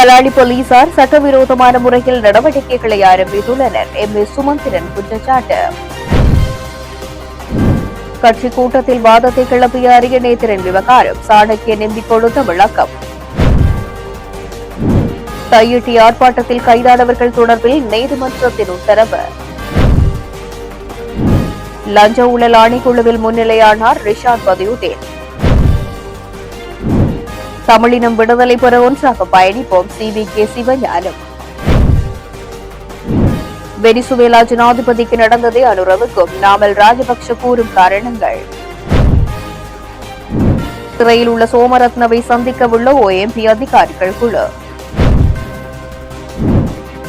பலாலி போலீசார் சட்டவிரோதமான முறையில் நடவடிக்கைகளை ஆரம்பித்துள்ளனர். எம். ஏ சுமந்திரன் குற்றச்சாட்டு. கட்சி கூட்டத்தில் வாதத்தை கிளப்பிய அரிய நேத்திரன் விவகாரம். சாணக்கிய நம்பிக் கொடுத்த விளக்கம் தையிட்டி ஆர்ப்பாட்டத்தில் கைதானவர்கள் தொடர்பில் நீதிமன்றத்தின் உத்தரவு. லஞ்ச ஊழல் ஆணைக்குழுவில் முன்னிலையானார் ரிஷாத் பதியுதேன். தமிழினம் விடுதலை பெற ஒன்றாக பயணிப்போம். C. V. K. Sivagnanam. Venezuela ஜனாதிபதிக்கு நடந்ததே அனுரவுக்கும் நாமல் ராஜபக்ஷ கூறும் காரணங்கள். சிறையில் உள்ள சோமரத்னவை சந்திக்கவுள்ள ஓஎம்பி அதிகாரிகள் குழு.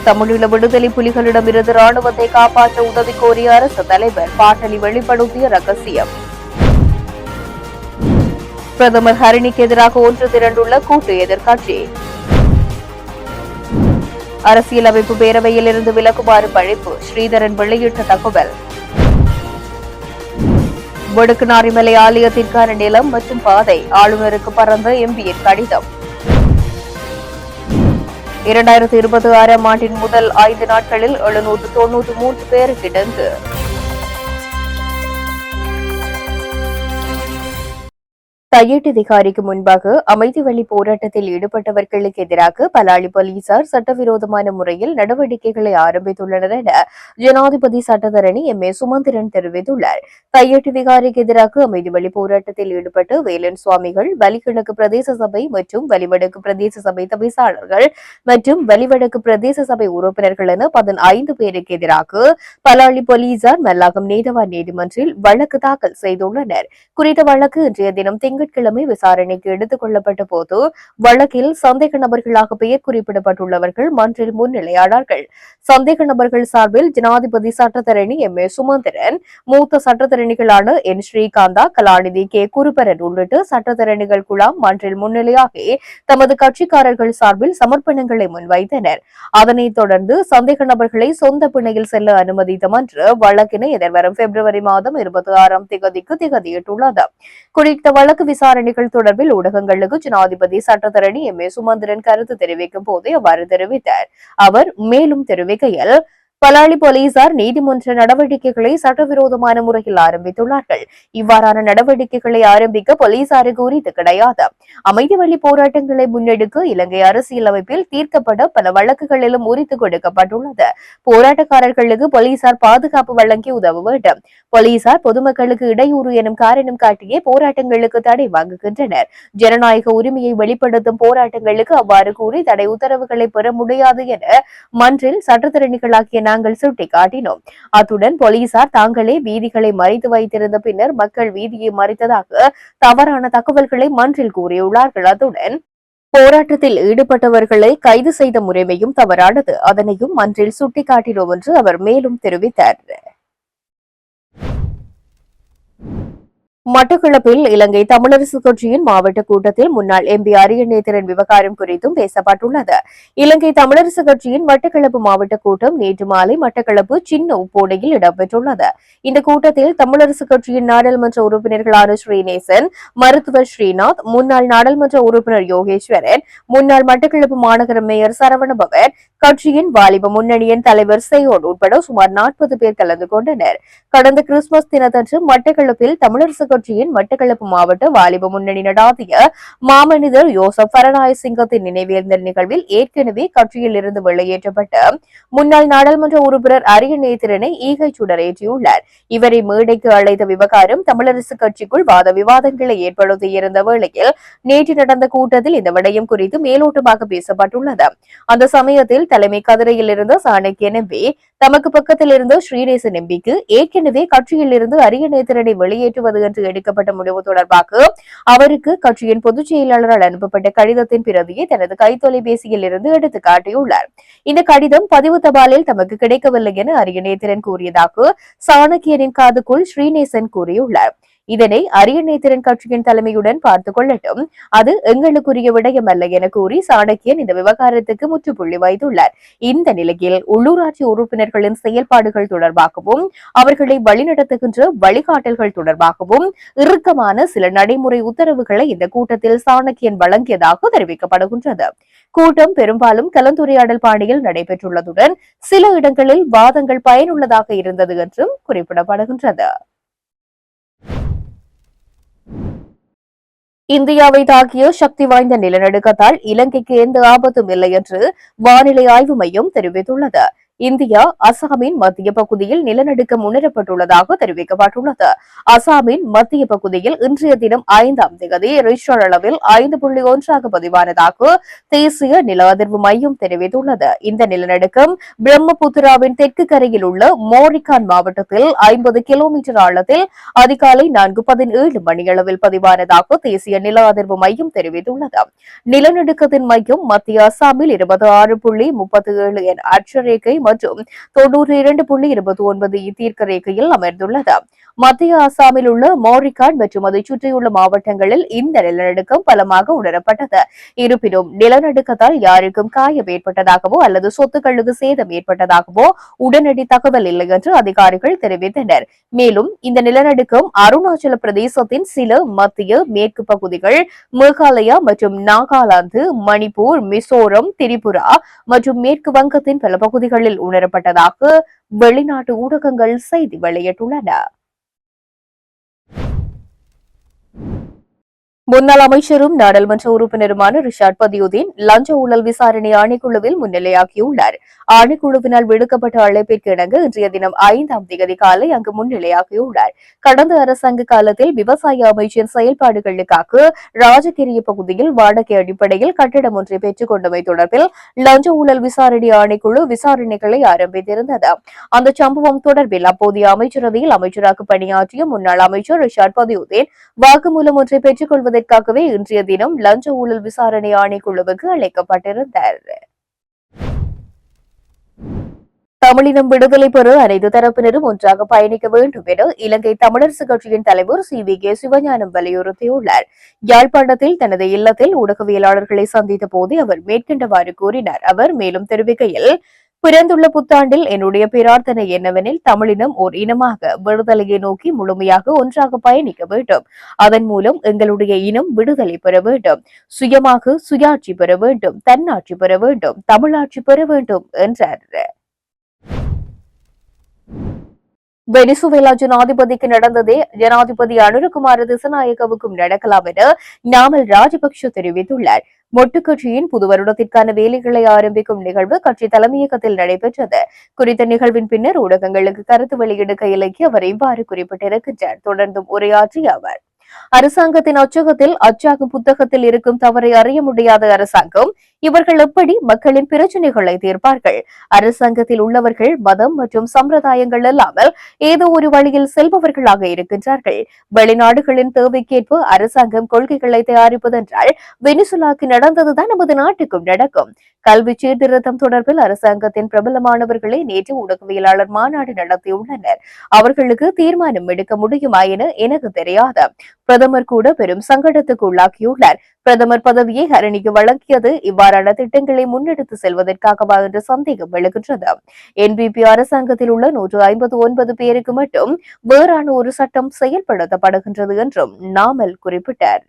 தமிழீழ விடுதலை புலிகளிடமிருந்து ராணுவத்தை காப்பாற்ற உதவி கோரிய அரசு தலைவர் பாட்டலி வெளிப்படுத்திய ரகசியம். பிரதமர் ஹரிணிக்கு எதிராக ஒன்று திரண்டுள்ள கூட்டு எதிர்க்கட்சி. அரசியலமைப்பு பேரவையில் இருந்து விலகுமாறு பழிப்பு ஸ்ரீதரன் வெளியிட்ட தகவல். வடுக்குநாரிமலை ஆலயத்திற்கான நிலம் மற்றும் பாதை ஆளுநருக்கு பறந்த எம்பியின் கடிதம். இரண்டாயிரத்தி இருபத்தி ஆறாம் ஆண்டின் முதல் ஐந்து நாட்களில் எழுநூற்று தொன்னூற்று மூன்று பேருக்கு டெங்கு. தையீட்டு அதிகாரிக்கு முன்பாக அமைதி வழி போராட்டத்தில் ஈடுபட்டவர்களுக்கு எதிராக பலாலி போலீசார் சட்டவிரோதமான முறையில் நடவடிக்கைகளை ஆரம்பித்துள்ளனர் என ஜனாதிபதி சட்டத்தரணி எம் ஏ சுமந்திரன் தெரிவித்துள்ளார். தையீட்டு அதிகாரிக்கு எதிராக அமைதி வழி போராட்டத்தில் ஈடுபட்டு வேலன் சுவாமிகள் வலிகிழக்கு பிரதேச சபை மற்றும் வலிவடக்கு பிரதேச சபை தவிசாளர்கள் மற்றும் வலிவடக்கு பிரதேச சபை உறுப்பினர்கள் என பதினைந்து பேருக்கு எதிராக பலாலி போலீசார் மல்லாகம் நீதவான் நீதிமன்றில் வழக்கு தாக்கல் செய்துள்ளனர். குறித்த வழக்கு இன்றைய தினம் திங்கட்கிழமை விசாரணைக்கு எடுத்துக் கொள்ளப்பட்ட போது வழக்கில் சந்தேக நபர்களாக பெயர் குறிப்பிடப்பட்டுள்ளவர்கள் மன்றில் முன்னிலையானார்கள். சந்தேக நபர்கள் சார்பில் ஜனாதிபதி சட்டத்தரணி எம். ஏ. சுமந்திரன் மூத்த சட்டத்தரணிகளான என். ஸ்ரீகாந்தா கலாநிதி கே. குருபரன் உள்ளிட்ட சட்டத்தரணிகள் குழாம் மன்றில் முன்னிலையாகி தமது கட்சிக்காரர்கள் சார்பில் சமர்ப்பணங்களை முன்வைத்தனர். அதனைத் தொடர்ந்து சந்தேக நபர்களை சொந்த பிணையில் செல்ல அனுமதித்த மன்று வழக்கினை எதிர்வரும் பிப்ரவரி மாதம் இருபத்தி ஆறாம் திகதிக்கு திகதியிட்டுள்ளது. குறித்த வழக்கு விசாரணைகள் தொடர்பில் ஊடகங்களுக்கு ஜனாதிபதி சட்டத்தரணி எம் ஏ சுமந்திரன் கருத்து தெரிவிக்கும் போது அவ்வாறு தெரிவித்தார். அவர் மேலும் தெரிவிக்கையில் பலாலி போலீசார் நீதிமன்ற நடவடிக்கைகளை சட்டவிரோதமான முறையில் ஆரம்பித்துள்ளார்கள். இவ்வாறான நடவடிக்கைகளை ஆரம்பிக்க போலீசாருக்கு உரித்து கிடையாது. அமைதி வழி போராட்டங்களை முன்னெடுக்க இலங்கை அரசியலமைப்பில் தீர்க்கப்பட பல வழக்குகளிலும் உரித்து கொடுக்கப்பட்டுள்ளது. போராட்டக்காரர்களுக்கு போலீசார் பாதுகாப்பு வழங்கி உதவ வேண்டும். போலீசார் பொதுமக்களுக்கு இடையூறு எனும் காரணம் காட்டியே போராட்டங்களுக்கு தடை வாங்குகின்றனர். ஜனநாயக உரிமையை வெளிப்படுத்தும் போராட்டங்களுக்கு அவ்வாறு கூறி தடை உத்தரவுகளை பெற முடியாது என மன்றில் சட்டத்திறனிகளாகிய நாங்கள் சுட்டிக்காட்டினோம். அத்துடன் போலீசார் தாங்களே வீதிகளை மறைத்து வைத்திருந்த பின்னர் மக்கள் வீதியை மறைத்ததாக தவறான தகவல்களை மன்றில் கூறியுள்ளார்கள். அத்துடன் போராட்டத்தில் ஈடுபட்டவர்களை கைது செய்த முறைமையும் தவறானது. அதனையும் மன்றில் சுட்டிக்காட்டினோம் என்று அவர் மேலும் தெரிவித்தார். மட்டக்களப்பில் இலங்கை தமிழரசு கட்சியின் மாவட்ட கூட்டத்தில் முன்னாள் எம்பி அரியநேத்திரன் விவகாரம் குறித்தும் பேசப்பட்டுள்ளது. இலங்கை தமிழரசு கட்சியின் மட்டக்களப்பு மாவட்ட கூட்டம் நேற்று மாலை மட்டக்களப்பு சின்ன உப்போடையில் இடம்பெற்றுள்ளது. இந்த கூட்டத்தில் தமிழரசு கட்சியின் நாடாளுமன்ற உறுப்பினர்களான ஸ்ரீநேசன் மருத்துவர் ஸ்ரீநாத் முன்னாள் நாடாளுமன்ற உறுப்பினர் யோகேஸ்வரன் முன்னாள் மட்டக்களப்பு மாநகர மேயர் சரவணபவன் கட்சியின் வாலிப முன்னணியின் தலைவர் செய்யோன் உட்பட சுமார் நாற்பது பேர் கலந்து கொண்டனர். கடந்த கிறிஸ்துமஸ் தினத்தன்று மட்டக்களப்பில் தமிழரசு கட்சியின் மட்டக்களப்பு மாவட்ட வாலிப முன்னணி நடாத்திய மாமனிதர் யோசப் பரநாய சிங்கத்தின் நினைவேந்தல் நிகழ்வில் ஏற்கனவே கட்சியில் இருந்து வெளியேற்றப்பட்ட முன்னாள் நாடாளுமன்ற உறுப்பினர் அரியநேத்திரனை ஈகை சுடரேற்றியுள்ளார் இவரை மேடைக்கு அழைத்த விவகாரம் தமிழரசு கட்சிக்குள் வாத விவாதங்களை ஏற்படுத்தியிருந்த வேளையில் நேற்று நடந்த கூட்டத்தில் இந்த விடயம் குறித்து மேலோட்டமாக பேசப்பட்டுள்ளது. அந்த சமயத்தில் தலைமை கதிரையில் இருந்த சாணக்கியன் எம்பி தமக்கு பக்கத்தில் இருந்த ஸ்ரீநேசன் எம்பிக்கு ஏற்கனவே கட்சியில் இருந்து அரியநேத்திரனை வெளியேற்றுவது என்று எடுக்கப்பட்ட முடிவு தொடர்பாக அவருக்கு கட்சியின் பொதுச் செயலாளரால் அனுப்பப்பட்ட கடிதத்தின் பிரதியை தனது கைத்தொலைபேசியில் இருந்து எடுத்து காட்டியுள்ளார். இந்த கடிதம் பதிவு தபாலில் தமக்கு கிடைக்கவில்லை என அரியநேத்திரன் கூறியதாக சாணக்கியரின் காதுக்குள் ஸ்ரீநேசன் கூறியுள்ளார். இதனை அரியநேத்திரன் கட்சியின் தலைமையுடன் பார்த்துக் கொள்ளட்டும். அது எங்களுக்குரிய விடயம் அல்ல என கூறி சாணக்கியன் இந்த விவகாரத்துக்கு முற்றுப்புள்ளி வைத்துள்ளார். இந்த நிலையில் உள்ளூராட்சி உறுப்பினர்களின் செயல்பாடுகள் தொடர்பாகவும் அவர்களை வழிநடத்துகின்ற வழிகாட்டல்கள் தொடர்பாகவும் இறுக்கமான சில நடைமுறை உத்தரவுகளை இந்த கூட்டத்தில் சாணக்கியன் வழங்கியதாக தெரிவிக்கப்படுகின்றது. கூட்டம் பெரும்பாலும் கலந்துரையாடல் பாணியில் நடைபெற்றுள்ளதுடன் சில இடங்களில் வாதங்கள் பயனுள்ளதாக இருந்தது என்றும் குறிப்பிடப்படுகின்றது. இந்தியாவை தாக்கிய சக்தி வாய்ந்த நிலநடுக்கத்தால் இலங்கைக்கு எந்த ஆபத்தும் இல்லை என்று வானிலை ஆய்வு மையம் தெரிவித்துள்ளது. இந்தியா அசாமின் மத்திய பகுதியில் நிலநடுக்கம் உணரப்பட்டுள்ளதாக தெரிவிக்கப்பட்டுள்ளது. அசாமின் மத்திய பகுதியில் இன்றைய தினம் ஐந்தாம் தேதி ரிக்டர் அளவில் ஐந்து புள்ளி ஒன்றாக பதிவானதாக தேசிய நில அதிர்வு மையம் தெரிவித்துள்ளது. இந்த நிலநடுக்கம் பிரம்மபுத்திராவின் தெற்கு கரையில் உள்ள மோரிகான் மாவட்டத்தில் ஐம்பது கிலோமீட்டர் ஆழத்தில் அதிகாலை நான்கு பதினேழு மணியளவில் பதிவானதாக தேசிய நில அதிர்வு மையம் தெரிவித்துள்ளது. நிலநடுக்கத்தின் மையம் மத்திய அசாமில் இருபத்தி ஆறு புள்ளி முப்பத்தி ஏழு என் அட்சரேகை மற்றும் தொன்னூற்றி இரண்டு புள்ளி இருபத்தி ஒன்பது தீர்க்க ரேகையில் அமர்ந்துள்ளது மத்திய அசாமில் உள்ள மோரிகான் மற்றும் அதை சுற்றியுள்ள மாவட்டங்களில் இந்த நிலநடுக்கம் பலமாக உணரப்பட்டது. இருப்பினும் நிலநடுக்கத்தால் யாருக்கும் காயம் ஏற்பட்டதாகவோ அல்லது சொத்துக்களுக்கு சேதம் ஏற்பட்டதாகவோ உடனடி தகவல் இல்லை என்று அதிகாரிகள் தெரிவித்தனர். மேலும் இந்த நிலநடுக்கம் அருணாச்சல பிரதேசத்தின் சில மத்திய மேற்கு பகுதிகள் மேகாலயா மற்றும் நாகாலாந்து மணிப்பூர் மிசோரம் திரிபுரா மற்றும் மேற்கு வங்கத்தின் பல பகுதிகளில் உணரப்பட்டதாக வெளிநாட்டு ஊடகங்கள் செய்தி வெளியிட்டுள்ளன. முன்னாள் அமைச்சரும் நாடாளுமன்ற உறுப்பினருமான ரிஷாட் பதியுதீன் லஞ்ச ஊழல் விசாரணை ஆணைக்குழுவில் முன்னிலையாகியுள்ளார். ஆணைக்குழுவினால் விடுக்கப்பட்ட அழைப்பிற்கு இணங்க இன்றைய தினம் ஐந்தாம் தேதி காலை அங்கு முன்னிலையாகியுள்ளார். கடந்த அரசாங்க காலத்தில் விவசாய அமைச்சின் செயல்பாடுகளுக்காக ராஜகிரிய பகுதியில் வாடகை அடிப்படையில் கட்டிடம் ஒன்றை பெற்றுக் கொண்டமை தொடர்பில் லஞ்ச ஊழல் விசாரணை ஆணைக்குழு விசாரணைகளை ஆரம்பித்திருந்தது. அந்த சம்பவம் தொடர்பில் அப்போதைய அமைச்சரவையில் அமைச்சராக பணியாற்றிய முன்னாள் அமைச்சர் ரிஷாட் பதியுதீன் வாக்குமூலம் ஒன்றை பெற்றுக் கொள்வதற்காகவே இன்றைய தினம் லஞ்ச ஊழல் விசாரணை ஆணைக்குழுவுக்கு அழைக்கப்பட்டிருந்தார். தமிழினம் விடுதலை பெற அனைத்து தரப்பினரும் ஒன்றாக பயணிக்க வேண்டும் என இலங்கை தமிழரசு கட்சியின் தலைவர் சி. வி. கே. சிவஞானம் வலியுறுத்தியுள்ளார். யாழ்ப்பாணத்தில் தனது இல்லத்தில் ஊடகவியலாளர்களை சந்தித்த போது அவர் மேற்கண்டவாறு கூறினார். அவர் மேலும் தெரிவிக்கையில் பிறந்துள்ள புத்தாண்டில் என்னுடைய பிரார்த்தனை என்னவெனில் தமிழினம் ஓர் இனமாக விடுதலையை நோக்கி முழுமையாக ஒன்றாக பயணிக்க வேண்டும். அதன் மூலம் எங்களுடைய இனம் விடுதலை பெற வேண்டும். சுயமாக சுயாட்சி பெற வேண்டும். தன்னாட்சி பெற வேண்டும். தமிழாட்சி பெற வேண்டும் என்றார். வெனிசுவேலா ஜனாதிபதிக்கு நடந்ததே ஜனாதிபதி அனுரகுமார திசநாயகவுக்கும் நடக்கலாம் என நாமல் ராஜபக்ஷ தெரிவித்துள்ளார். மொட்டு கட்சியின் புது வருடத்திற்கான வேலைகளை ஆரம்பிக்கும் நிகழ்வு கட்சி தலைமையகத்தில் நடைபெற்றது. குறித்த நிகழ்வின் பின்னர் ஊடகங்களுக்கு கருத்து வெளியிடுகையிலேயே அவர் இவ்வாறு குறிப்பிட்டிருக்கின்றார். தொடர்ந்தும் உரையாற்றிய அவர் அரசாங்கத்தின் அச்சகத்தில் அச்சாகும் புத்தகத்தில் இருக்கும் தவறை அறிய முடியாத அரசாங்கம் இவர்கள் எப்படி மக்களின் பிரச்சனைகளை தீர்ப்பார்கள்? அரசாங்கத்தில் உள்ளவர்கள் மதம் மற்றும் சம்பிரதாயங்கள் இல்லாமல் ஏதோ ஒரு வழியில் செல்பவர்களாக இருக்கின்றார்கள். வெளிநாடுகளின் தேவைக்கேற்ப அரசாங்கம் கொள்கைகளை தயாரிப்பதென்றால் வெனிசுலாக்கு நடந்ததுதான் நமது நாட்டுக்கும் நடக்கும். கல்வி சீர்திருத்தம் தொடர்பில் அரசாங்கத்தின் பிரபலமானவர்களை நேற்று ஊடகவியலாளர் மாநாடு நடத்தியுள்ளனர். அவர்களுக்கு தீர்மானம் எடுக்க முடியுமா என எனக்கு தெரியாது. பிரதமர் கூட பெரும் சங்கடத்துக்கு உள்ளாக்கியுள்ளார். பிரதமர் பதவியை ஹரணிக்கு வழங்கியது இவ்வாறான திட்டங்களை முன்னெடுத்து செல்வதற்காகவா என்ற சந்தேகம் எழுகின்றது. என்பிபி அரசாங்கத்தில் உள்ள நூற்று ஐம்பது ஒன்பது பேருக்கு மட்டும் வேறான ஒரு சட்டம் செயல்படுத்தப்படுகின்றது என்றும் நாமல் குறிப்பிட்டார்.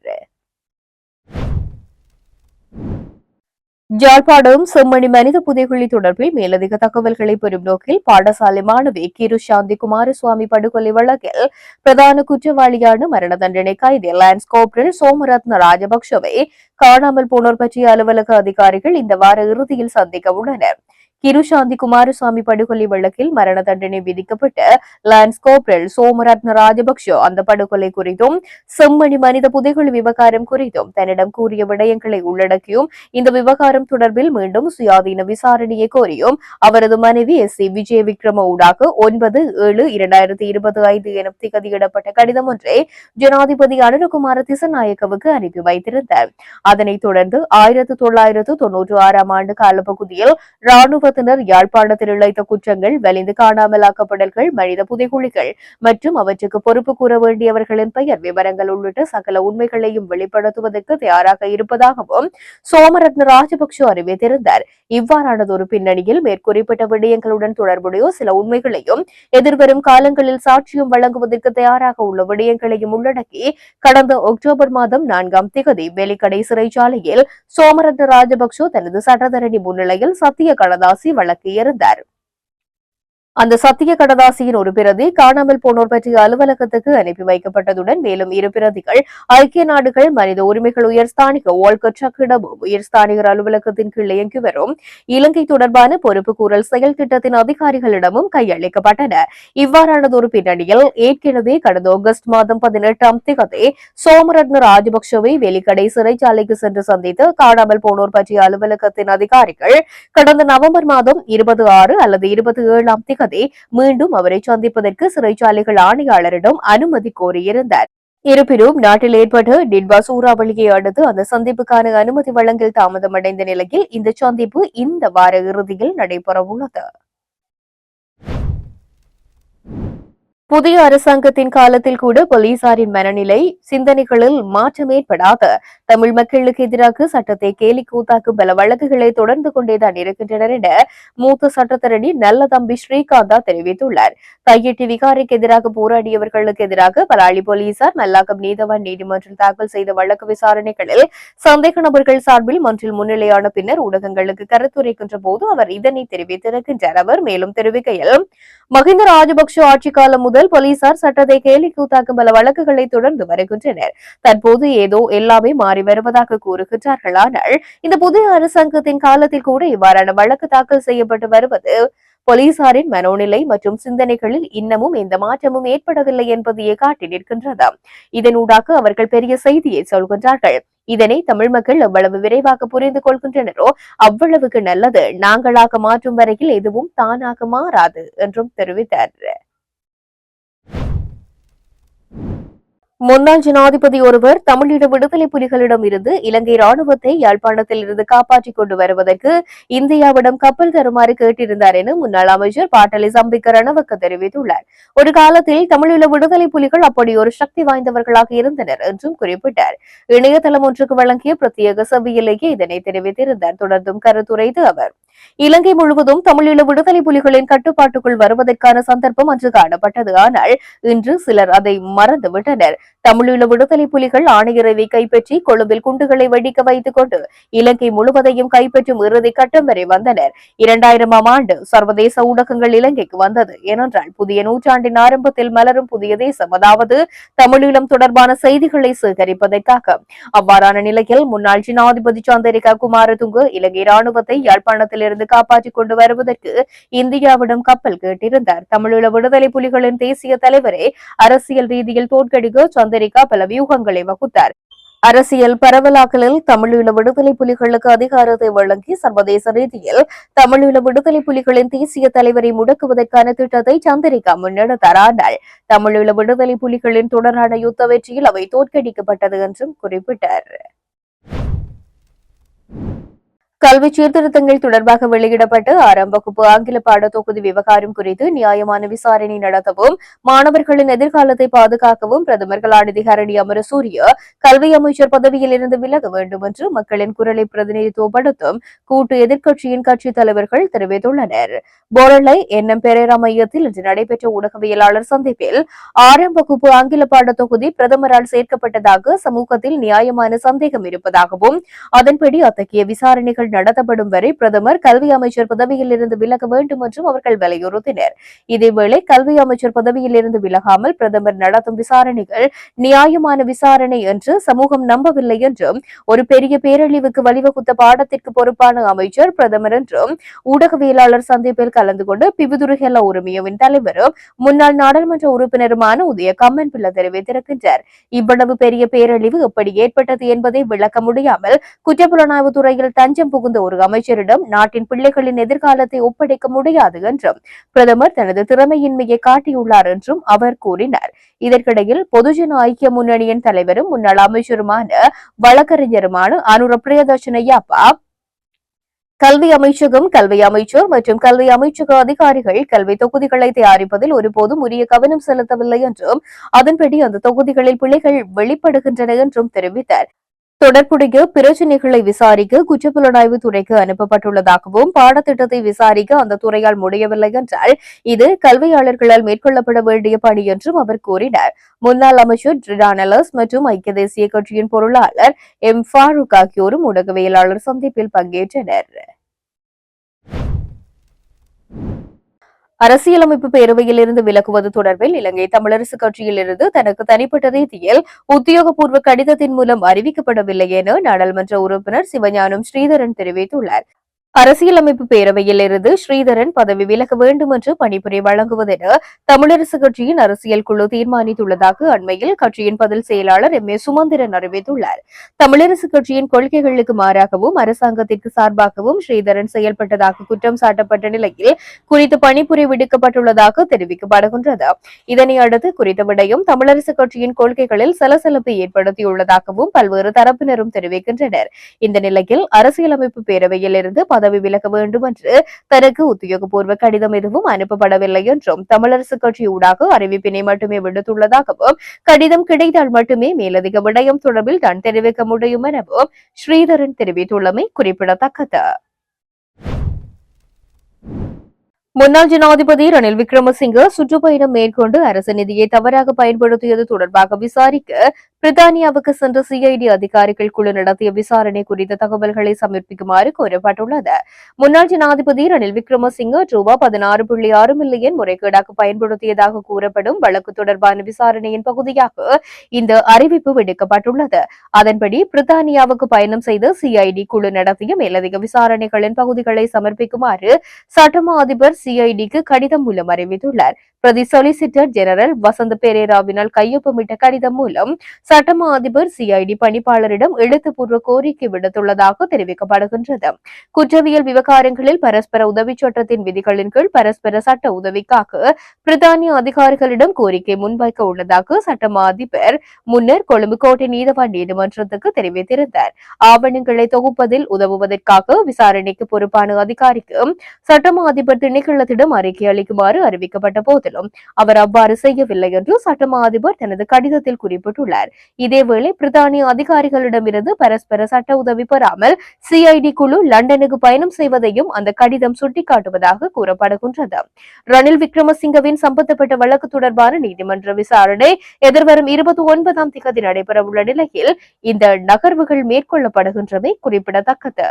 ஜாழ்ப்பாணம் செம்மணி மனித புதைகுழி தொடர்பில் மேலதிக தகவல்களை பெறும் நோக்கில் பாடசாலை மாணவி கிரு சாந்தி குமாரசுவாமி படுகொலை வழக்கில் பிரதான குற்றவாளியான மரண தண்டனை கைதி. லான்ஸ் கோப்ரல் சோமரத்ன ராஜபக்சவை காணாமல் போனோர் பற்றிய அலுவலக அதிகாரிகள் இந்த வார இறுதியில் சந்திக்க உள்ளனர். கிருஷாந்தி குமாரசுவாமி படுகொலை வழக்கில் மரண தண்டனை விதிக்கப்பட்ட லான்ஸ் கோப்ரல் சோமரத்ன ராஜபக்ஷ. அந்த படுகொலை குறித்தும் செம்மணி மனித புதைகுழி விவகாரம் குறித்தும் தன்னிடம் கூறிய விடயங்களை உள்ளடக்கியும் இந்த விவகாரம் தொடர்பில் மீண்டும் சுயாதீன விசாரணையை கோரியும் அவரது மனைவி எஸ். சி. விஜய விக்ரம ஊடாக ஒன்பது ஏழு இரண்டாயிரத்தி இருபத்தி ஐந்து என திகதியிடப்பட்ட கடிதம் ஒன்றை ஜனாதிபதி அனுரகுமார திசநாயக்கவுக்கு அனுப்பி வைத்திருந்தார். அதனைத் தொடர்ந்து ஆயிரத்து தொள்ளாயிரத்து தொன்னூற்று ஆறாம் ஆண்டு காலப்பகுதியில் ராணுவ சட்டத்தினர் யாழ்ப்பாணத்தில் இழைத்த குற்றங்கள் வலிந்து காணாமலாக்கப்படல்கள் மனித புதைகுழிகள் மற்றும் அவற்றுக்கு பொறுப்பு கூற வேண்டியவர்களின் பெயர் விவரங்கள் உள்ளிட்ட சகல உண்மைகளையும் வெளிப்படுத்துவதற்கு தயாராக இருப்பதாகவும் சோமரத்ன ராஜபக்ஷ அறிவித்திருந்தார். இவ்வாறானதொரு பின்னணியில் மேற்குறிப்பிட்ட விடயங்களுடன் தொடர்புடைய சில உண்மைகளையும் எதிர்வரும் காலங்களில் சாட்சியம் வழங்குவதற்கு தயாராக உள்ள விடயங்களையும் உள்ளடக்கி கடந்த அக்டோபர் மாதம் நான்காம் திகதி வெலிக்கடை சிறைச்சாலையில் சோமரத்ன ராஜபக்சோ தனது சட்டத்தரணி முன்னிலையில் சத்திய கடதாசி வழங்கியிருந்தார் அந்த சத்திய கடதாசியின் ஒரு பிரதி காணாமல் போனோர் பற்றிய அலுவலகத்துக்கு அனுப்பி வைக்கப்பட்டதுடன் மேலும் இரு பிரதிகள் ஐக்கிய நாடுகள் மனித உரிமைகள் உயர்ஸ்தானிக வால்கர் சக்கிடமும் உயர்ஸ்தானிகர் அலுவலகத்தின் கீழ் இயங்கி வரும். இலங்கை தொடர்பான பொறுப்பு கூறல் செயல் திட்டத்தின் அதிகாரிகளிடமும் கையளிக்கப்பட்டன. இவ்வாறானதொரு பின்னணியில் ஏற்கனவே கடந்த ஆகஸ்ட் மாதம் பதினெட்டாம் திகதி சோமரத்ன ராஜபக்சவை வெலிக்கடை சிறைச்சாலைக்கு சென்று சந்தித்து காணாமல் போனோர் பற்றிய அலுவலகத்தின் அதிகாரிகள் கடந்த நவம்பர் மாதம் இருபது ஆறு அல்லது இருபத்தி ஏழாம் திகதி மீண்டும் அவரை சந்திப்பதற்கு சிறைச்சாலைகள் ஆணையாளரிடம் அனுமதி கோரியிருந்தார் இருப்பினும் நாட்டில் ஏற்பட்ட டிட்வா சூறாவளியை அடுத்து அந்த சந்திப்புக்கான அனுமதி வழங்கல் தாமதமடைந்த நிலையில் இந்த சந்திப்பு இந்த வார இறுதியில் நடைபெறவுள்ளது புதிய அரசாங்கத்தின் காலத்தில் கூட போலீசாரின் மனநிலை சிந்தனைகளில் மாற்றம் ஏற்படாத தமிழ் மக்களுக்கு எதிராக சட்டத்தை கேலி கூத்தாக்கும் பல வழக்குகளை தொடர்ந்து கொண்டேதான் இருக்கின்றனர் என மூத்த சட்டத்தரணி நல்ல தம்பி ஸ்ரீகாந்தா தெரிவித்துள்ளார். கையெட்டி விகாரிக்கு எதிராக போராடியவர்களுக்கு எதிராக பலாளி போலீசார் மல்லாக்கம் நீதவான் நீதிமன்றம் தாக்கல் செய்த வழக்கு விசாரணைகளில் சந்தேக நபர்கள் சார்பில் மன்றில் முன்னிலையான பின்னர் ஊடகங்களுக்கு கருத்துரைக்கின்ற போது அவர் இதனை தெரிவித்திருக்கின்றார். அவர் மேலும் தெரிவிக்கையில் மஹிந்த ராஜபக்ஷ ஆட்சி காலம் முதல் போலீசார் சட்டத்தை கேலி கூத்தாக்கும் பல வழக்குகளை தொடர்ந்து வருகின்றனர். தற்போது ஏதோ எல்லாமே மாறி வருவதாக கூறுகின்றார்கள் ஆனால் இந்த புதிய அரசாங்கத்தின் காலத்தில் கூட இவ்வாறான வழக்கு தாக்கல் செய்யப்பட்டு வருவது போலீசாரின் மனோநிலை மற்றும் சிந்தனைகளில் இன்னமும் எந்த மாற்றமும் ஏற்படவில்லை என்பதையே காட்டி நிற்கின்றது. இதனூடாக அவர்கள் பெரிய செய்தியை சொல்கின்றார்கள். இதனை தமிழ் மக்கள் எவ்வளவு விரைவாக புரிந்து கொள்கின்றனரோ அவ்வளவுக்கு நல்லது. நாங்களாக மாற்றும் வரையில் எதுவும் தானாக மாறாது என்றும் தெரிவித்தார். முன்னாள் ஜனாதிபதி ஒருவர் தமிழீழ விடுதலை புலிகளிடம் இருந்து இலங்கை ராணுவத்தை யாழ்ப்பாணத்தில் இருந்து காப்பாற்றிக் கொண்டு வருவதற்கு இந்தியாவிடம் கப்பல் தருமாறு கேட்டிருந்தார் என முன்னாள் அமைச்சர் பாட்டலி சம்பிக்க ரணவக்க தெரிவித்துள்ளார். ஒரு காலத்தில் தமிழீழ விடுதலை புலிகள் அப்படி ஒரு சக்தி வாய்ந்தவர்களாக இருந்தனர் என்றும் குறிப்பிட்டார். இணையதளம் ஒன்றுக்கு வழங்கிய பிரத்யேக சபையிலேயே இதனை தெரிவித்திருந்தார். தொடர்ந்தும் கருத்துரைத்து அவர். இலங்கை முழுவதும் தமிழீழ விடுதலை புலிகளின் கட்டுப்பாட்டுக்குள் வருவதற்கான சந்தர்ப்பம் அன்று காணப்பட்டது. ஆனால் இன்று சிலர் அதை மறந்துவிட்டனர். தமிழீழ விடுதலை புலிகள் ஆணையரவை கைப்பற்றி கொழும்பில் குண்டுகளை வெடிக்க வைத்துக் கொண்டு இலங்கை முழுவதையும் கைப்பற்றும் இறுதி கட்டம் வரை வந்தனர். இரண்டாயிரமாம் ஆண்டு சர்வதேச ஊடகங்கள் இலங்கைக்கு வந்தது. ஏனென்றால் புதிய நூற்றாண்டின் ஆரம்பத்தில் மலரும் புதிய தேசம். அதாவது தமிழீழம் தொடர்பான செய்திகளை சேகரிப்பதற்காக. அவ்வாறான நிலையில் முன்னாள் ஜனாதிபதி சந்திரிகா குமாரதுங்கு இலங்கை ராணுவத்தை யாழ்ப்பாணத்தில் இருந்து காப்பாற்றிக் கொண்டு வருவதற்கு இந்தியாவிடம் கப்பல் கேட்டிருந்தார். தமிழீழ விடுதலை புலிகளின் தேசிய தலைவரை அரசியல் ரீதியில் தோற்கடிக்க சந்திரிகா பல வியூகங்களை வகுத்தார். அரசியல் பரவலாக்கலில் தமிழீழ விடுதலை புலிகளுக்கு அதிகாரத்தை வழங்கி சர்வதேச ரீதியில் தமிழீழ விடுதலை புலிகளின் தேசிய தலைவரை முடக்குவதற்கான திட்டத்தை சந்திரிகா முன்னெடுத்தார். ஆனால் தமிழீழ விடுதலை புலிகளின் தொடரான யுத்த வெற்றியில் அவை தோற்கடிக்கப்பட்டது என்றும் குறிப்பிட்டார். கல்வி சீர்திருத்தங்கள் தொடர்பாக வெளியிடப்பட்ட ஆறாம் வகுப்பு ஆங்கில பாடத்தொகுதி விவகாரம் குறித்து நியாயமான விசாரணை நடத்தவும் மாணவர்களின் எதிர்காலத்தை பாதுகாக்கவும் பிரதமர் கலாநிதிகரணி அமரசூரிய கல்வி அமைச்சர் பதவியில் இருந்து விலக வேண்டும் என்று மக்களின் குரலை பிரதிநிதித்துவப்படுத்தும் கூட்டு எதிர்க்கட்சியின் கட்சித் தலைவர்கள் தெரிவித்துள்ளனர். போரலை என்எம் பெரேரா மையத்தில் இன்று நடைபெற்ற ஊடகவியலாளர் சந்திப்பில் ஆறாம் வகுப்பு ஆங்கில பாடத்தொகுதி பிரதமரால் சேர்க்கப்பட்டதாக சமூகத்தில் நியாயமான சந்தேகம் இருப்பதாகவும் அதன்படி அத்தகைய விசாரணைகள் நடத்தப்படும் வரை பிரதமர் கல்வி அமைச்சர் பதவியில் இருந்து விலக வேண்டும் என்றும் அவர்கள் வலியுறுத்தினர். இதேவேளை கல்வி அமைச்சர் பதவியில் இருந்து விலகாமல் பிரதமர் நடத்தும் விசாரணைகள் நியாயமான விசாரணை என்று சமூகம் நம்பவில்லை என்றும் ஒரு பெரிய பேரழிவுக்கு வழிவகுத்த பாடத்திற்கு பொறுப்பான அமைச்சர் பிரதமர் என்றும் ஊடகவியலாளர் சந்திப்பில் கலந்து கொண்டு பிபுதுருகெல்ல உரிமையவின் தலைவரும் முன்னாள் நாடாளுமன்ற உறுப்பினருமான உதய கம்மன் பிள்ளை தெரிவித்திருக்கின்றார். இவ்வளவு பெரிய பேரழிவு எப்படி ஏற்பட்டது என்பதை விளக்க முடியாமல் குற்றப்புலனாய்வு துறையில் தஞ்சம் புகுந்த ஒரு அமைச்சரிடம் நாட்டின் பிள்ளைகளின் எதிர்காலத்தை ஒப்படைக்க முடியாது என்றும் பிரதமர் தனது திறமையின்மையை காட்டியுள்ளார் என்றும் அவர் கூறினார். இதற்கிடையில் பொதுஜன ஐக்கிய முன்னணியின் தலைவரும் முன்னாள் அமைச்சருமான வழக்கறிஞருமான அனுர பிரியதர்ஷனையாப்பா கல்வி அமைச்சகம் கல்வி அமைச்சர் மற்றும் கல்வி அமைச்சக அதிகாரிகள் கல்வி தொகுதிகளை தயாரிப்பதில் ஒருபோதும் உரிய கவனம் செலுத்தவில்லை என்றும் அதன்படி அந்த தொகுதிகளில் பிள்ளைகள் வெளிப்படுகின்றன என்றும் தெரிவித்தார். தொடர்புடைய பிரச்சினைகளை விசாரிக்க குற்றப்புலனாய்வு துறைக்கு அனுப்பப்பட்டுள்ளதாகவும் பாடத்திட்டத்தை விசாரிக்க அந்த துறையால் முடியவில்லை என்றால் இது கல்வியாளர்களால் மேற்கொள்ளப்பட வேண்டிய பணி என்றும் அவர் கூறினார். முன்னாள் அமைச்சர் ட்ரிடானலஸ் மற்றும் ஐக்கிய தேசிய கட்சியின் பொருளாளர் எம். ஃபாரூக் ஆகியோரும் ஊடகவியலாளர் சந்திப்பில் பங்கேற்றனர். அரசியலமைப்பு பேரவையில் இருந்து விலகுவது தொடர்பில் இலங்கை தமிழரசு கட்சியில் இருந்து தனக்கு தனிப்பட்ட ரீதியில் உத்தியோகபூர்வ கடிதத்தின் மூலம் அறிவிக்கப்படவில்லை என நாடாளுமன்ற உறுப்பினர் சிவஞானம் ஸ்ரீதரன் தெரிவித்துள்ளார். அரசியலமைப்பு பேரவையில் இருந்து ஸ்ரீதரன் பதவி விலக வேண்டும் என்று பணிபுரி வழங்குவதென தமிழரசு கட்சியின் அரசியல் குழு தீர்மானித்துள்ளதாக அண்மையில் கட்சியின் பதில் செயலாளர் எம் ஏ சுமந்திரன் அறிவித்துள்ளார். தமிழரசு கட்சியின் கொள்கைகளுக்கு மாறாகவும் அரசாங்கத்திற்கு சார்பாகவும் ஸ்ரீதரன் செயல்பட்டதாக குற்றம் சாட்டப்பட்ட நிலையில் குறித்து பணிபுரி விடுக்கப்பட்டுள்ளதாக தெரிவிக்கப்படுகின்றது. இதனை அடுத்து குறித்த விடயம் தமிழரசு கட்சியின் கொள்கைகளில் சலசலப்பை ஏற்படுத்தியுள்ளதாகவும் பல்வேறு தரப்பினரும் தெரிவிக்கின்றனர். இந்த நிலையில் அரசியலமைப்பு பேரவையில் இருந்து பதவி விலக வேண்டும் என்று தனக்கு உத்தியோகபூர்வ கடிதம் எதுவும் அனுப்பப்படவில்லை என்றும் தமிழரசு கட்சி ஊடாக அறிவிப்பினை மட்டுமே விடுத்துள்ளதாகவும் கடிதம் கிடைத்தால் மட்டுமே மேலதிக விடயம் தொடர்பில் தான் தெரிவிக்க முடியும் எனவும் ஸ்ரீதரன் தெரிவித்துள்ளமை குறிப்பிடத்தக்கது. முன்னாள் ஜனாதிபதி ரணில் விக்ரமசிங்க சுற்றுப்பயணம் மேற்கொண்டு அரசு நிதியை தவறாக பயன்படுத்தியது தொடர்பாக விசாரிக்க பிரித்தானியாவுக்கு சென்ற சிஐடி அதிகாரிகள் குழு நடத்திய விசாரணை குறித்த தகவல்களை சமர்ப்பிக்குமாறு கோரப்பட்டுள்ளது. முன்னாள் ஜனாதிபதி ரணில் விக்ரமசிங்க ரூபா பதினாறு புள்ளி ஆறு மில்லியன் முறைகேடாக பயன்படுத்தியதாக கூறப்படும் வழக்கு தொடர்பான விசாரணையின் பகுதியாக இந்த அறிவிப்பு விடுக்கப்பட்டுள்ளது. அதன்படி பிரித்தானியாவுக்கு பயணம் செய்த சிஐடி குழு நடத்திய மேலதிக விசாரணைகளின் பகுதிகளை சமர்ப்பிக்குமாறு சட்டமா அதிபர் சிஐடிக்கு கடிதம் மூலம் அறிவித்துள்ளார். பிரதி சொலிசிட்டர் ஜெனரல் வசந்த பெரேராவினால் கையொப்பமிட்ட கடிதம் மூலம் சட்டமா அதிபர் சிஐடி பணிப்பாளரிடம் எழுத்துப்பூர்வ கோரிக்கை விடுத்துள்ளதாக தெரிவிக்கப்படுகின்றது. குற்றவியல் விவகாரங்களில் பரஸ்பர உதவி சட்டத்தின் விதிகளின் கீழ் பரஸ்பர சட்ட உதவிக்காக பிரித்தானிய அதிகாரிகளிடம் கோரிக்கை முன்வைக்க உள்ளதாக சட்டமா அதிபர் முன்னர் கொழும்பு கோட்டை நீதவான் நீதிமன்றத்துக்கு தெரிவித்திருந்தார். ஆவணங்களை தொகுப்பதில் உதவுவதற்காக விசாரணைக்கு பொறுப்பான அதிகாரிக்கு சட்டமா அதிபர் திணைக்களத்திடம் அறிக்கை அளிக்குமாறு அறிவிக்கப்பட்ட போதிலும் அவர் அவ்வாறு செய்யவில்லை என்று சட்டமா அதிபர் தனது கடிதத்தில் குறிப்பிட்டுள்ளார். இதேவேளை பிரித்தானிய அதிகாரிகளிடமிருந்து பரஸ்பர சட்ட உதவி பெறாமல் சிஐடி குழு லண்டனுக்கு பயணம் செய்வதையும் அந்த கடிதம் சுட்டிக்காட்டுவதாக கூறப்படுகின்றது. ரணில் விக்ரமசிங்கவின் சம்பந்தப்பட்ட வழக்கு தொடர்பான நீதிமன்ற விசாரணை எதிர்வரும் இருபத்தி ஒன்பதாம் திகதி நடைபெறவுள்ள நிலையில் இந்த நகர்வுகள் மேற்கொள்ளப்படுகின்றமை குறிப்பிடத்தக்கது.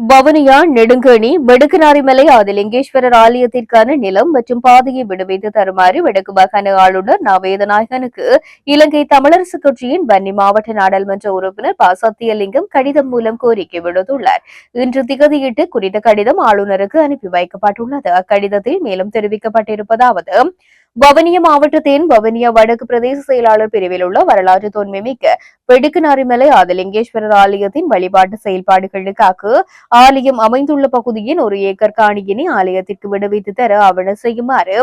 வவுனியா நெடுங்கணி வெடுக்குநாரிமலை ஆதிலிங்கேஸ்வரர் ஆலயத்திற்கான நிலம் மற்றும் பாதையை விடுவித்து தருமாறு வடக்கு மாகாண ஆளுநர் நவேதநாயகனுக்கு இலங்கை தமிழரசு கட்சியின் வன்னி மாவட்ட நாடாளுமன்ற உறுப்பினர் ப சத்தியலிங்கம் கடிதம் மூலம் கோரிக்கை விடுத்துள்ளார். இன்று திகதியிட்டு குறித்த கடிதம் ஆளுநருக்கு அனுப்பி வைக்கப்பட்டுள்ளது. அக்கடிதத்தில் மேலும் தெரிவிக்கப்பட்டிருப்பதாவது வவனியா மாவட்டத்தின் வவனியா வடக்கு பிரதேச செயலாளர் பிரிவில் உள்ள வரலாற்று தொன்மைமிக்க வெடுக்குநாரிமலை ஆதலிங்கேஸ்வரர் ஆலயத்தின் வழிபாட்டு செயல்பாடுகளுக்காக ஆலயம் அமைந்துள்ள பகுதியின் ஒரு ஏக்கர் காணியினை ஆலயத்திற்கு விடுவித்து தர ஆவண செய்யுமாறு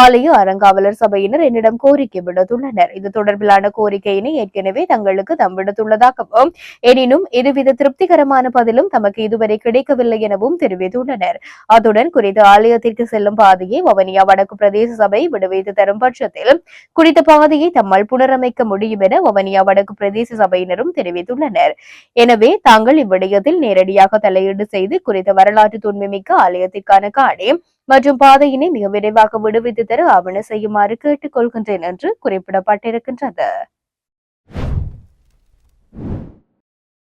ஆலய அறங்காவலர் சபையினர் என்னிடம் கோரிக்கை விடுத்துள்ளனர். இது தொடர்பிலான கோரிக்கையினை ஏற்கனவே தங்களுக்கு தம் விடுத்துள்ளதாகவும் எனினும் எதுவித திருப்திகரமான பதிலும் தமக்கு இதுவரை கிடைக்கவில்லை எனவும் தெரிவித்துள்ளனர். அத்துடன் குறித்த ஆலயத்திற்கு செல்லும் பாதையை வவனியா வடக்கு பிரதேச சபை விடுவித்து தரும் பட்சத்தில் குறித்த பாதையை தம்மால் புனரமைக்க முடியும் என வவனியா வடக்கு பிரதேச சபையினரும் தெரிவித்துள்ளனர். எனவே தாங்கள் இவ்விடயத்தில் நேரடியாக தலையீடு செய்து குறித்த வரலாற்று தொன்மைமிக்க ஆலயத்திற்கான காணி மற்றும் பாதையினை மிக விரைவாக விடுவித்து தர ஆவண செய்யுமாறு கேட்டுக் கொள்கின்றேன் என்று குறிப்பிடப்பட்டிருக்கின்றது.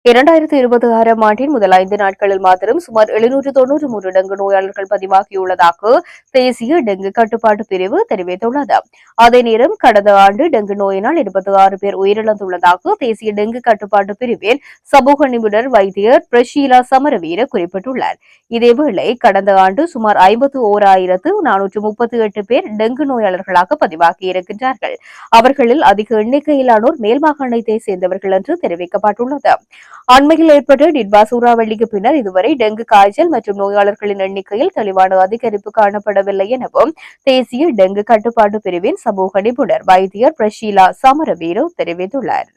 இரண்டாயிரத்தி இருபத்தி ஆறாம் ஆண்டின் முதல் ஐந்து நாட்களில் மாத்திரம் சுமார் எழுநூற்று தொன்னூறு மூன்று டெங்கு நோயாளர்கள் பதிவாகியுள்ளதாக தேசிய டெங்கு கட்டுப்பாட்டு பிரிவு தெரிவித்துள்ளது. அதே நேரம் கடந்த ஆண்டு டெங்கு நோயினால் இருபத்தி ஆறு பேர் உயிரிழந்துள்ளதாக தேசிய டெங்கு கட்டுப்பாட்டு பிரிவின் சமூக நிபுணர் வைத்தியர் பிரஷீலா சமரவீர குறிப்பிட்டுள்ளார். இதேவேளை கடந்த ஆண்டு சுமார் ஐம்பத்து ஓராயிரத்து நானூற்று முப்பத்தி எட்டு பேர் டெங்கு நோயாளர்களாக பதிவாகியிருக்கின்றார்கள். அவர்களில் அதிக எண்ணிக்கையிலானோர் மேல் மாகாணத்தை சேர்ந்தவர்கள் என்று தெரிவிக்கப்பட்டுள்ளது. அண்மையில் ஏற்பட்ட டிட்வா சூறாவளிக்கு பின்னர் இதுவரை டெங்கு காய்ச்சல் மற்றும் நோயாளர்களின் எண்ணிக்கையில் தெளிவான அதிகரிப்பு காணப்படவில்லை எனவும் தேசிய டெங்கு கட்டுப்பாட்டு பிரிவின் சமூக நிபுணர் வைத்தியர் பிரஷீலா சமரவீரோ தெரிவித்துள்ளார்.